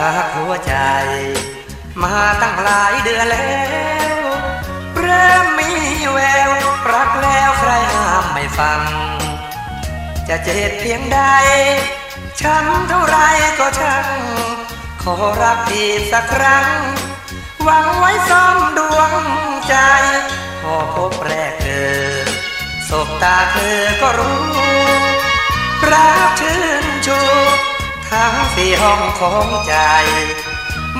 รักหัวใจ มาตั้งหลายเดือนแล้ว เริ่มมีแวว รักแล้วใครห้ามไม่ฟัง จะเจ็บเพียงใด ช้ำเท่าไรก็ช่าง ขอรักอีกสักครั้ง หวังไว้ซ่อมดวงใจ พอพบแรกเธอสบตาเธอก็รู้ รักชื่นชู ทั้งสี่ห้องของใจ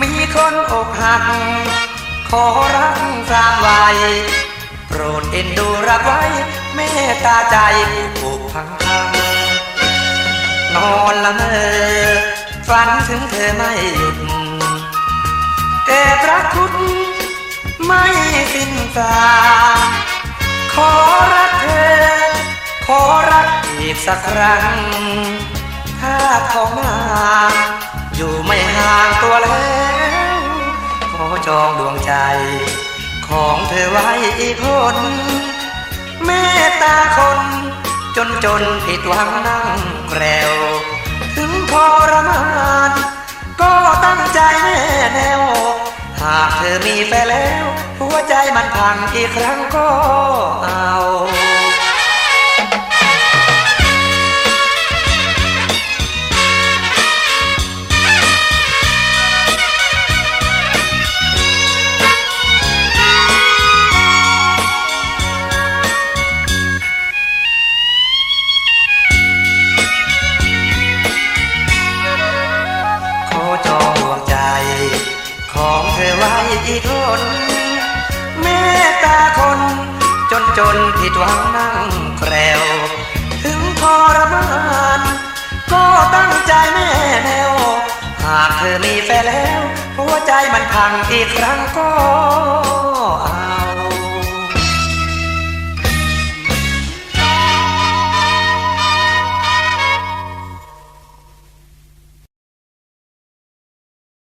มีคนอกหัก ขอรักสร้างไว้โปรดเอ็นดูรับไว้เมตตาใจผูกพังพังนอนละเมอฝันถึงเธอไม่หยุดแต่พระคุณไม่สิ้นสาขอรักเธอ ขอรักอีกสักครั้ง ถ้าเขามาอยู่ไม่ห่างตัวแล้ว ขอจองดวงใจ ของเธอไว้อีกคนเมตตาคน จนจนผิดหวังนั่งแกรวถึงทรมานก็ตั้งใจแน่แนว หากเธอมีแฟนแล้ว หัวใจมันพังอีกครั้งก็เอา กคนเมตตาคน จนจนผิดหวังนั่งแกรวถึงทรมาน ก็ตั้งใจแม่แนว หากเธอมีแฟนแล้ว หัวใจมันพังอีกครั้งก็